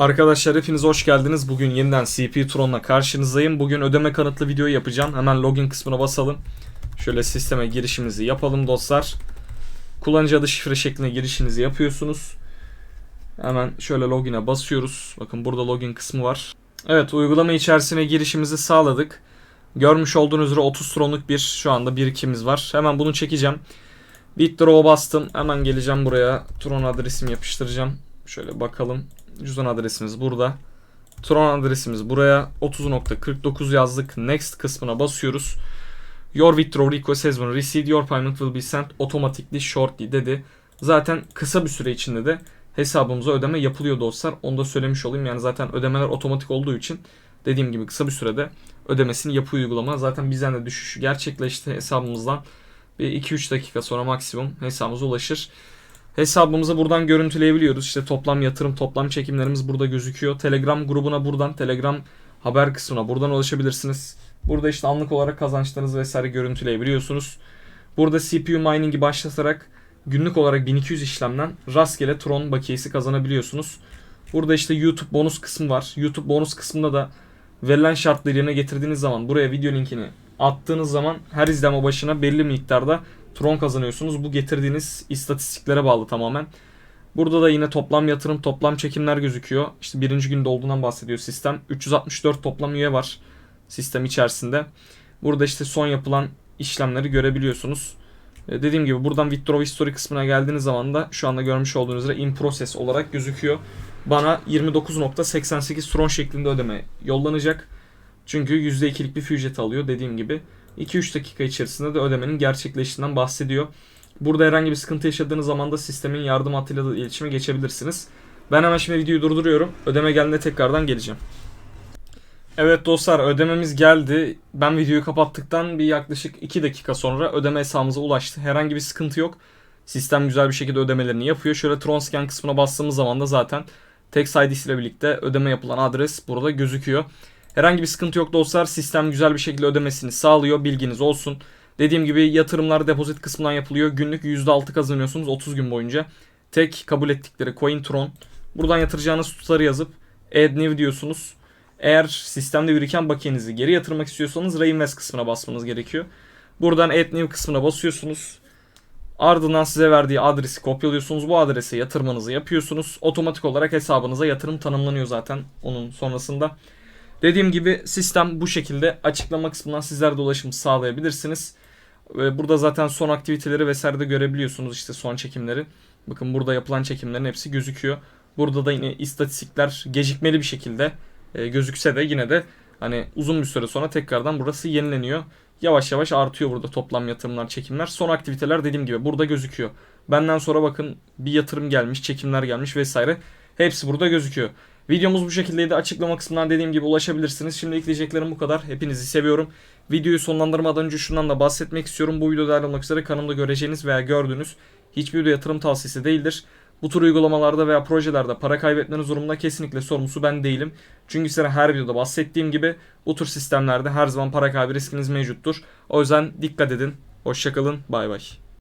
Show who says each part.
Speaker 1: Arkadaşlar hepiniz hoş geldiniz. Bugün yeniden CP Tron'la karşınızdayım. Bugün ödeme kanıtlı video yapacağım. Hemen login kısmına basalım. Şöyle sisteme girişimizi yapalım dostlar. Kullanıcı adı şifre şeklinde girişinizi yapıyorsunuz. Hemen şöyle login'e basıyoruz. Bakın burada login kısmı var. Evet uygulama içerisine girişimizi sağladık. Görmüş olduğunuz üzere 30 tronluk bir şu anda birikimimiz var. Hemen bunu çekeceğim. Withdraw bastım. Hemen geleceğim buraya. Tron adresimi yapıştıracağım. Şöyle bakalım. Cüzdan adresimiz burada. Tron adresimiz buraya. 30.49 yazdık. Next kısmına basıyoruz. Your withdrawal request has been received. Your payment will be sent automatically shortly dedi. Zaten kısa bir süre içinde de hesabımıza ödeme yapılıyor dostlar. Onu da söylemiş olayım. Yani zaten ödemeler otomatik olduğu için dediğim gibi kısa bir sürede ödemesini yapıyor uygulama. Zaten bizden de düşüş gerçekleşti hesabımızdan. Bir 2-3 dakika sonra maksimum hesabımıza ulaşır. Hesabımızı buradan görüntüleyebiliyoruz. İşte toplam yatırım, toplam çekimlerimiz burada gözüküyor. Telegram grubuna buradan, Telegram haber kısmına buradan ulaşabilirsiniz. Burada işte anlık olarak kazançlarınızı vesaire görüntüleyebiliyorsunuz. Burada CPU mining'i başlatarak günlük olarak 1200 işlemden rastgele Tron bakiyesi kazanabiliyorsunuz. Burada işte YouTube bonus kısmı var. YouTube bonus kısmında da verilen şartları yerine getirdiğiniz zaman buraya video linkini attığınız zaman her izleme başına belli miktarda Tron kazanıyorsunuz. Bu getirdiğiniz istatistiklere bağlı tamamen. Burada da yine toplam yatırım, toplam çekimler gözüküyor. İşte birinci günde olduğundan bahsediyor sistem. 364 toplam üye var sistem içerisinde. Burada işte son yapılan işlemleri görebiliyorsunuz. E, Dediğim gibi buradan withdraw history kısmına geldiğiniz zaman da şu anda görmüş olduğunuz üzere in process olarak gözüküyor. Bana 29.88 tron şeklinde ödeme yollanacak. Çünkü %2'lik bir fee ücreti alıyor dediğim gibi. 2-3 dakika içerisinde de ödemenin gerçekleştiğinden bahsediyor. Burada herhangi bir sıkıntı yaşadığınız zaman da sistemin yardım hattıyla da iletişime geçebilirsiniz. Ben hemen şimdi videoyu durduruyorum. Ödeme geldiğinde tekrardan geleceğim. Evet dostlar ödememiz geldi. Ben videoyu kapattıktan bir yaklaşık 2 dakika sonra ödeme hesabımıza ulaştı. Herhangi bir sıkıntı yok. Sistem güzel bir şekilde ödemelerini yapıyor. Şöyle Tronscan kısmına bastığımız zaman da zaten Text ID ile birlikte ödeme yapılan adres burada gözüküyor. Herhangi bir sıkıntı yok dostlar. Sistem güzel bir şekilde ödemesini sağlıyor. Bilginiz olsun. Dediğim gibi yatırımlar depozit kısmından yapılıyor. Günlük %6 kazanıyorsunuz 30 gün boyunca. Tek kabul ettikleri coin Tron. Buradan yatıracağınız tutarı yazıp add new diyorsunuz. Eğer sistemde biriken bakiyenizi geri yatırmak istiyorsanız reinvest kısmına basmanız gerekiyor. Buradan add new kısmına basıyorsunuz. Ardından size verdiği adresi kopyalıyorsunuz. Bu adrese yatırmanızı yapıyorsunuz. Otomatik olarak hesabınıza yatırım tanımlanıyor zaten onun sonrasında. Dediğim gibi sistem bu şekilde açıklama kısmından sizler de ulaşım sağlayabilirsiniz. Burada zaten son aktiviteleri vesaire de görebiliyorsunuz işte son çekimleri. Bakın burada yapılan çekimlerin hepsi gözüküyor. Burada da yine istatistikler gecikmeli bir şekilde e, gözükse de yine de hani uzun bir süre sonra tekrardan burası yenileniyor. Yavaş yavaş artıyor burada toplam yatırımlar, çekimler. Son aktiviteler dediğim gibi burada gözüküyor. Benden sonra bakın bir yatırım gelmiş, çekimler gelmiş vesaire. Hepsi burada gözüküyor. Videomuz bu şekildeydi. Açıklama kısmından dediğim gibi ulaşabilirsiniz. Şimdi ekleyeceklerim bu kadar. Hepinizi seviyorum. Videoyu sonlandırmadan önce şundan da bahsetmek istiyorum. Bu videoda ayrılmak üzere kanalımda göreceğiniz veya gördüğünüz hiçbir video yatırım tavsiyesi değildir. Bu tür uygulamalarda veya projelerde para kaybetmeniz durumunda kesinlikle sorumlusu ben değilim. Çünkü size her videoda bahsettiğim gibi bu tür sistemlerde her zaman para kaybı riskiniz mevcuttur. O yüzden dikkat edin. Hoşçakalın. Bay bay.